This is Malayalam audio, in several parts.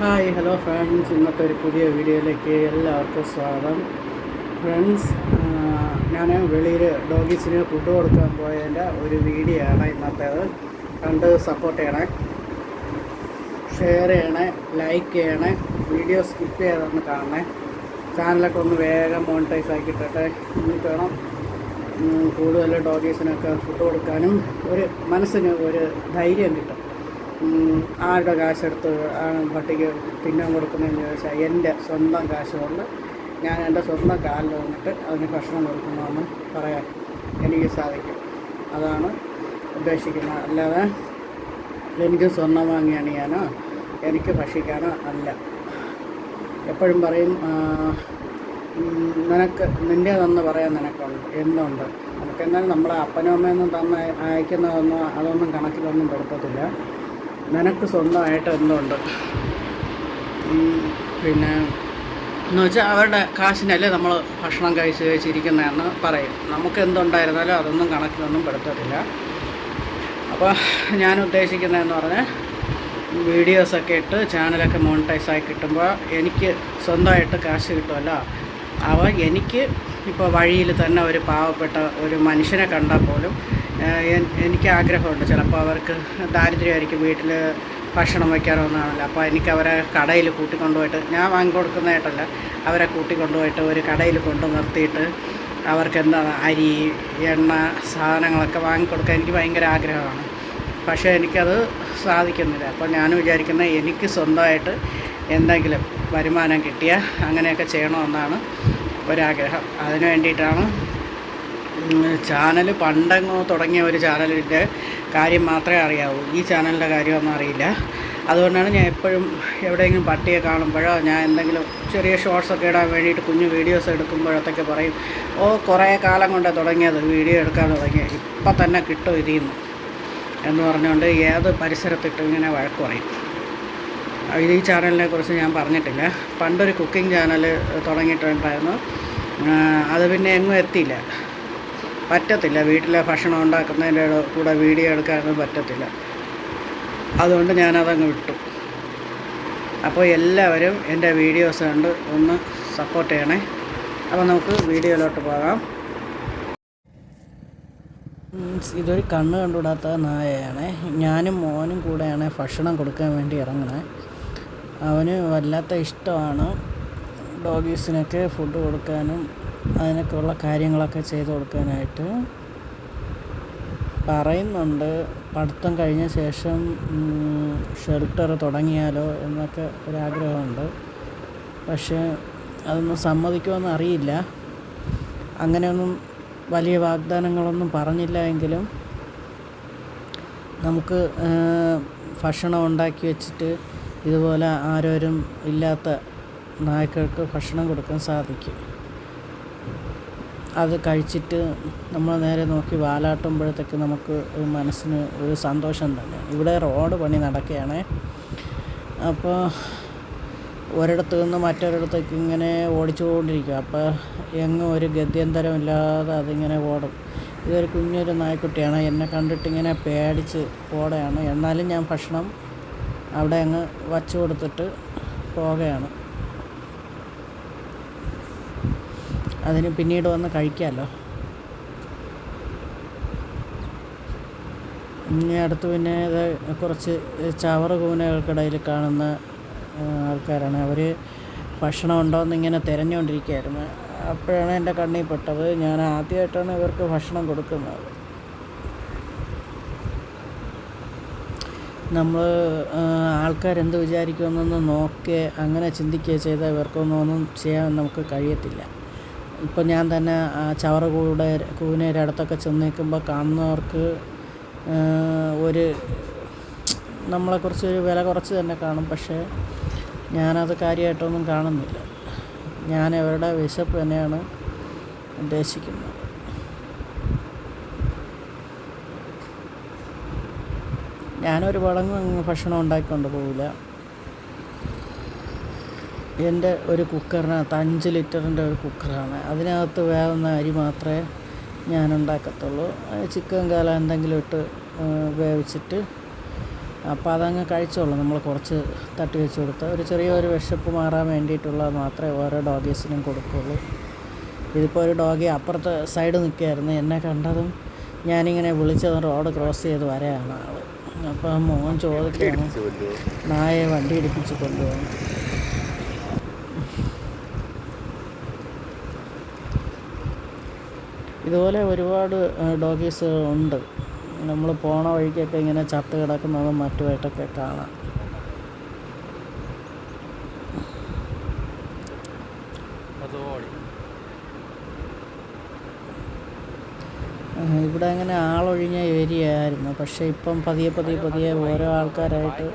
Hi hello friends. ഇന്നത്തെ ഒരു പുതിയ വീഡിയോയിലേക്ക് എല്ലാവർക്കും സ്വാഗതം. ഫ്രണ്ട്സ് ഞാൻ വെളിയിൽ ഡോഗീസിന് ഫുഡ് കൊടുക്കാൻ പോയതിന്റെ ഒരു വീഡിയോ ആണ് ഇന്നത്തേത്. കണ്ട് സപ്പോർട്ട് ചെയ്യണേ. ഷെയർ ചെയ്യണേ ലൈക്ക് ചെയ്യണേ വീഡിയോ സ്കിപ്പ് ചെയ്തൊന്ന് കാണണേ. ചാനലൊക്കെ ഒന്ന് വേഗം മോണിറ്റൈസ് ആക്കിയിട്ടെ നിങ്ങൾക്ക് വേണം കൂടുതൽ ഡോഗീസിനൊക്കെ ഫുഡ് കൊടുക്കാനും ഒരു മനസ്സിന് ഒരു ധൈര്യം കിട്ടും. ആരുടെ കാശെടുത്ത് ആണ് പട്ടിക്ക് തിന്നാൻ കൊടുക്കുന്നതെന്ന് ചോദിച്ചാൽ എന്റെ സ്വന്തം കാശുകൊണ്ട് ഞാൻ എന്റെ സ്വന്തം കാലിൽ വന്നിട്ട് അതിന് ഭക്ഷണം കൊടുക്കണമെന്ന് പറയാൻ എനിക്ക് സാധിക്കും. അതാണ് ഉദ്ദേശിക്കുന്നത്. അല്ലാതെ എനിക്ക് സ്വർണം വാങ്ങി അണിയാനോ എനിക്ക് ഭക്ഷിക്കാനോ അല്ല. എപ്പോഴും പറയും നിനക്ക് നിന്റേതെന്ന് പറയാൻ നിനക്കുണ്ട്. എന്നുണ്ട് നമുക്കെന്നാലും നമ്മളെ അപ്പനും അമ്മയൊന്നും തന്ന അയക്കുന്നതൊന്നും അതൊന്നും കണക്കിലൊന്നും പെടുത്തത്തില്ല നിനക്ക് സ്വന്തമായിട്ട് എന്തുണ്ട്? പിന്നെ എന്ന് വെച്ചാൽ അവരുടെ കാശിനല്ലേ നമ്മൾ ഭക്ഷണം കഴിച്ച് കഴിച്ചിരിക്കുന്നതെന്ന് പറയും. നമുക്ക് എന്തുണ്ടായിരുന്നാലും അതൊന്നും കണക്കിലൊന്നും പെടുത്തത്തില്ല. അപ്പോൾ ഞാൻ ഉദ്ദേശിക്കുന്നതെന്ന് പറഞ്ഞാൽ വീഡിയോസൊക്കെ ഇട്ട് ചാനലൊക്കെ മോണിറ്റൈസ് ആയി കിട്ടുമ്പോൾ എനിക്ക് സ്വന്തമായിട്ട് കാശ് കിട്ടുമല്ലോ അവ എനിക്ക് ഇപ്പോൾ വഴിയിൽ തന്നെ ഒരു പാവപ്പെട്ട ഒരു മനുഷ്യനെ കണ്ടാൽ പോലും എനിക്ക് ആഗ്രഹമുണ്ട് ചിലപ്പോൾ അവർക്ക് ദാരിദ്ര്യമായിരിക്കും വീട്ടിൽ ഭക്ഷണം വയ്ക്കാനൊന്നാണല്ലോ അപ്പോൾ എനിക്ക് അവരെ കടയിൽ കൂട്ടിക്കൊണ്ടുപോയിട്ട് ഞാൻ വാങ്ങി കൊടുക്കുന്നതായിട്ടല്ല അവരെ കൂട്ടിക്കൊണ്ടുപോയിട്ട് ഒരു കടയിൽ കൊണ്ടു നിർത്തിയിട്ട് അവർക്ക് എന്താണ് അരി എണ്ണ സാധനങ്ങളൊക്കെ വാങ്ങിക്കൊടുക്കാൻ എനിക്ക് ഭയങ്കര ആഗ്രഹമാണ്. പക്ഷേ എനിക്കത് സാധിക്കുന്നില്ല. അപ്പോൾ ഞാൻ വിചാരിക്കുന്നത് എനിക്ക് സ്വന്തമായിട്ട് എന്തെങ്കിലും വരുമാനം കിട്ടിയാൽ അങ്ങനെയൊക്കെ ചെയ്യണമെന്നാണ് ഒരാഗ്രഹം. അതിന് വേണ്ടിയിട്ടാണ് ചാനൽ പണ്ടങ്ങ് തുടങ്ങിയ ഒരു ചാനലിന്റെ കാര്യം മാത്രമേ അറിയാവൂ. ഈ ചാനലിന്റെ കാര്യമൊന്നും അറിയില്ല. അതുകൊണ്ടാണ് ഞാൻ എപ്പോഴും എവിടെയെങ്കിലും പട്ടിയെ കാണുമ്പോഴോ ഞാൻ എന്തെങ്കിലും ചെറിയ ഷോർട്സ് ഒക്കെ ഇടാൻ വേണ്ടിയിട്ട് കുഞ്ഞു വീഡിയോസ് എടുക്കുമ്പോഴത്തൊക്കെ പറയും ഓ കുറേ കാലം കൊണ്ട് തുടങ്ങിയത് വീഡിയോ എടുക്കാൻ തുടങ്ങിയത് ഇപ്പം തന്നെ കിട്ടും ഇതിൽ നിന്ന് എന്ന് പറഞ്ഞുകൊണ്ട് ഏത് പരിസരത്തിട്ട് ഇങ്ങനെ വഴക്ക് പറയും. ഈ ചാനലിനെ കുറിച്ച് ഞാൻ പറഞ്ഞിട്ടില്ല. പണ്ടൊരു കുക്കിംഗ് ചാനൽ തുടങ്ങിയിട്ടുണ്ടായിരുന്നു. അത് പിന്നെ എങ്ങും എത്തിയില്ല. പറ്റത്തില്ല. വീട്ടിലെ ഭക്ഷണം ഉണ്ടാക്കുന്നതിന്റെ കൂടെ വീഡിയോ എടുക്കാനൊന്നും പറ്റത്തില്ല. അതുകൊണ്ട് ഞാനതങ്ങ് വിട്ടു. അപ്പോൾ എല്ലാവരും എന്റെ വീഡിയോസ് കണ്ട് ഒന്ന് സപ്പോർട്ട് ചെയ്യണേ. അപ്പോൾ നമുക്ക് വീഡിയോയിലോട്ട് പോകാം. ഇതൊരു കണ്ണ് കണ്ടുകൂടാത്ത നായയാണ്. ഞാനും മോനും കൂടെയാണ് ഭക്ഷണം കൊടുക്കാൻ വേണ്ടി ഇറങ്ങണേ അവന് വല്ലാത്ത ഇഷ്ടമാണ് ഡോഗീസിനൊക്കെ ഫുഡ് കൊടുക്കാനും അതിനൊക്കെ ഉള്ള കാര്യങ്ങളൊക്കെ ചെയ്തു കൊടുക്കാനായിട്ട് പറയുന്നുണ്ട്. പഠിത്തം കഴിഞ്ഞ ശേഷം ഷെൽട്ടർ തുടങ്ങിയാലോ എന്നൊക്കെ ഒരാഗ്രഹമുണ്ട്. പക്ഷേ അതൊന്നും സമ്മതിക്കുമെന്ന് അറിയില്ല. അങ്ങനെയൊന്നും വലിയ വാഗ്ദാനങ്ങളൊന്നും പറഞ്ഞില്ല എങ്കിലും നമുക്ക് ഭക്ഷണം ഉണ്ടാക്കി വെച്ചിട്ട് ഇതുപോലെ ആരോരും ഇല്ലാത്ത നായ്ക്കൾക്ക് ഭക്ഷണം കൊടുക്കാൻ സാധിക്കും. അത് കഴിച്ചിട്ട് നമ്മൾ നേരെ നോക്കി വാലാട്ടുമ്പോഴത്തേക്ക് നമുക്ക് ഒരു മനസ്സിന് ഒരു സന്തോഷം തന്നെ. ഇവിടെ റോഡ് പണി നടക്കുകയാണ്. അപ്പോൾ ഒരിടത്ത് നിന്ന് മറ്റൊരിടത്തേക്ക് ഇങ്ങനെ ഓടിച്ചുകൊണ്ടിരിക്കുക. അപ്പോൾ എങ്ങും ഒരു ഗത്യന്തരമില്ലാതെ അതിങ്ങനെ ഓടും. ഇതൊരു കുഞ്ഞൊരു നായ്ക്കുട്ടിയാണ്. എന്നെ കണ്ടിട്ടിങ്ങനെ പേടിച്ച് ഓടുകയാണ്. എന്നാലും ഞാൻ ഭക്ഷണം അവിടെ അങ്ങ് വച്ചു കൊടുത്തിട്ട് പോവുകയാണ്. അതിന് പിന്നീട് വന്ന് കഴിക്കാമല്ലോ. ഇനി അടുത്ത് പിന്നെ ഇത് കുറച്ച് ചവറ് കൂനകൾക്കിടയിൽ കാണുന്ന ആൾക്കാരാണ്. അവർ ഭക്ഷണം ഉണ്ടോയെന്ന് ഇങ്ങനെ തിരഞ്ഞുകൊണ്ടിരിക്കുകയായിരുന്നു അപ്പോഴാണ് എന്റെ കണ്ണിൽ പെട്ടത്. ഞാൻ ആദ്യമായിട്ടാണ് ഇവർക്ക് ഭക്ഷണം കൊടുക്കുന്നത്. നമ്മൾ ആൾക്കാരെന്ത് വിചാരിക്കുമെന്നൊന്ന് നോക്കുക അങ്ങനെ ചിന്തിക്കുക ചെയ്താൽ ഇവർക്കൊന്നും ഒന്നും ചെയ്യാൻ നമുക്ക് കഴിയത്തില്ല. ഇപ്പോൾ ഞാൻ തന്നെ ചവറ കൂടെ കൂനയുടെ അടുത്തൊക്കെ ചെന്ന് നിൽക്കുമ്പോൾ കാണുന്നവർക്ക് ഒരു നമ്മളെക്കുറിച്ച് ഒരു വില കുറച്ച് തന്നെ കാണും. പക്ഷേ ഞാനത് കാര്യമായിട്ടൊന്നും കാണുന്നില്ല. ഞാൻ അവരുടെ വിശപ്പ് തന്നെയാണ് ഉദ്ദേശിക്കുന്നത്. ഞാനൊരു വളങ്ങും ഭക്ഷണം ഉണ്ടാക്കിക്കൊണ്ട് പോവില്ല. എന്റെ ഒരു കുക്കറിനകത്ത് അഞ്ച് ലിറ്ററിന്റെ ഒരു കുക്കറാണ്. അതിനകത്ത് വേവുന്ന അരി മാത്രമേ ഞാൻ ഉണ്ടാക്കത്തുള്ളൂ. ചിക്കൻ കാല എന്തെങ്കിലും ഇട്ട് വേവിച്ചിട്ട് അപ്പോൾ അതങ്ങ് കഴിച്ചോളൂ. നമ്മൾ കുറച്ച് തട്ടി വെച്ച് കൊടുത്ത് ഒരു ചെറിയൊരു വിശപ്പ് മാറാൻ വേണ്ടിയിട്ടുള്ളത് മാത്രമേ ഓരോ ഡോഗീസിനും കൊടുക്കുള്ളൂ. ഇതിപ്പോൾ ഒരു ഡോഗി അപ്പുറത്തെ സൈഡ് നിൽക്കുകയായിരുന്നു. എന്നെ കണ്ടതും ഞാനിങ്ങനെ വിളിച്ചത് റോഡ് ക്രോസ് ചെയ്ത് വരെയാണ് ആൾ അപ്പോൾ മോൻ ചോദിക്കുകയാണ് നായെ വണ്ടി ഇടിപ്പിച്ച് കൊണ്ടുപോകും ഇതുപോലെ ഒരുപാട് ഡോഗീസ് ഉണ്ട് നമ്മൾ പോണ വഴിക്കൊക്കെ ഇങ്ങനെ ചത്ത് കിടക്കുന്നതും മറ്റുമായിട്ടൊക്കെ കാണാം. ഇവിടെ അങ്ങനെ ആളൊഴിഞ്ഞ ഏരിയ ആയിരുന്നു പക്ഷേ ഇപ്പം പതിയെ പതിയെ പതിയെ ഓരോ ആൾക്കാരായിട്ട്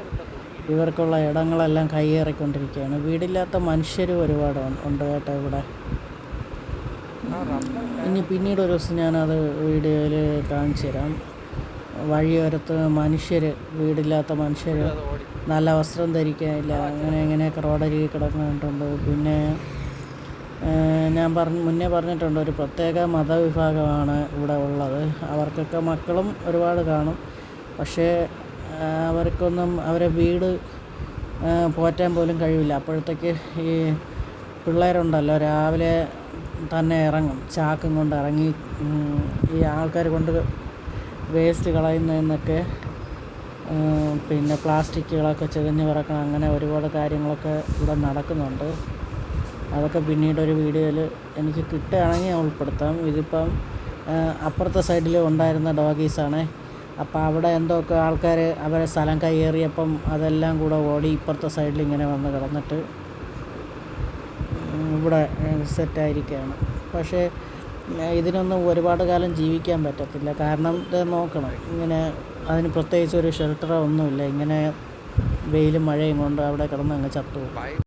ഇവർക്കുള്ള ഇടങ്ങളെല്ലാം കൈയേറിക്കൊണ്ടിരിക്കുകയാണ്. വീടില്ലാത്ത മനുഷ്യരും ഒരുപാട് ഉണ്ട് കേട്ടോ ഇവിടെ. ഇനി പിന്നീട് ഒരു ദിവസം ഞാനത് വീഡിയോയിൽ കാണിച്ചു തരാം. വഴിയോരത്ത് മനുഷ്യർ വീടില്ലാത്ത മനുഷ്യർ നല്ല വസ്ത്രം ധരിക്കാനില്ല അങ്ങനെ ഇങ്ങനെയൊക്കെ റോഡരികിൽ കിടക്കുന്നുണ്ട്. പിന്നെ ഞാൻ പറഞ്ഞ് മുന്നേ പറഞ്ഞിട്ടുണ്ട് ഒരു പ്രത്യേക മതവിഭാഗമാണ് ഇവിടെ ഉള്ളത്. അവർക്കൊക്കെ മക്കളും ഒരുപാട് കാണും. പക്ഷേ അവർക്കൊന്നും അവരെ വീട് പോറ്റാൻ പോലും കഴിവില്ല. അപ്പോഴത്തേക്ക് ഈ പിള്ളേരുണ്ടല്ലോ രാവിലെ തന്നെ ഇറങ്ങും. ചാക്കും കൊണ്ട് ഇറങ്ങി ഈ ആൾക്കാർ കൊണ്ട് വേസ്റ്റ് കളയുന്നതെന്നൊക്കെ പിന്നെ പ്ലാസ്റ്റിക്കുകളൊക്കെ ചെതഞ്ഞ് പറക്കണം അങ്ങനെ ഒരുപാട് കാര്യങ്ങളൊക്കെ ഇവിടെ നടക്കുന്നുണ്ട്. അതൊക്കെ പിന്നീട് ഒരു വീഡിയോയിൽ എനിക്ക് കിട്ടുകയാണെങ്കിൽ ഉൾപ്പെടുത്താം. ഇതിപ്പം അപ്പുറത്തെ സൈഡിൽ ഉണ്ടായിരുന്ന ഡോഗീസാണേ. അപ്പോൾ അവിടെ എന്തൊക്കെ ആൾക്കാർ അവരെ സ്ഥലം കയ്യേറിയപ്പം അതെല്ലാം കൂടെ ഓടി ഇപ്പുറത്തെ സൈഡിൽ ഇങ്ങനെ വന്ന് കിടന്നിട്ട് ഇവിടെ സെറ്റായിരിക്കുകയാണ്. പക്ഷേ ഇതിനൊന്നും ഒരുപാട് കാലം ജീവിക്കാൻ പറ്റത്തില്ല. കാരണം ഇത് നോക്കണം. ഇങ്ങനെ അതിന് പ്രത്യേകിച്ച് ഒരു ഷെൽട്ടറോ ഒന്നുമില്ല. ഇങ്ങനെ വെയിലും മഴയും കൊണ്ട് അവിടെ കിടന്ന് അങ്ങ് ചത്തുപോകും.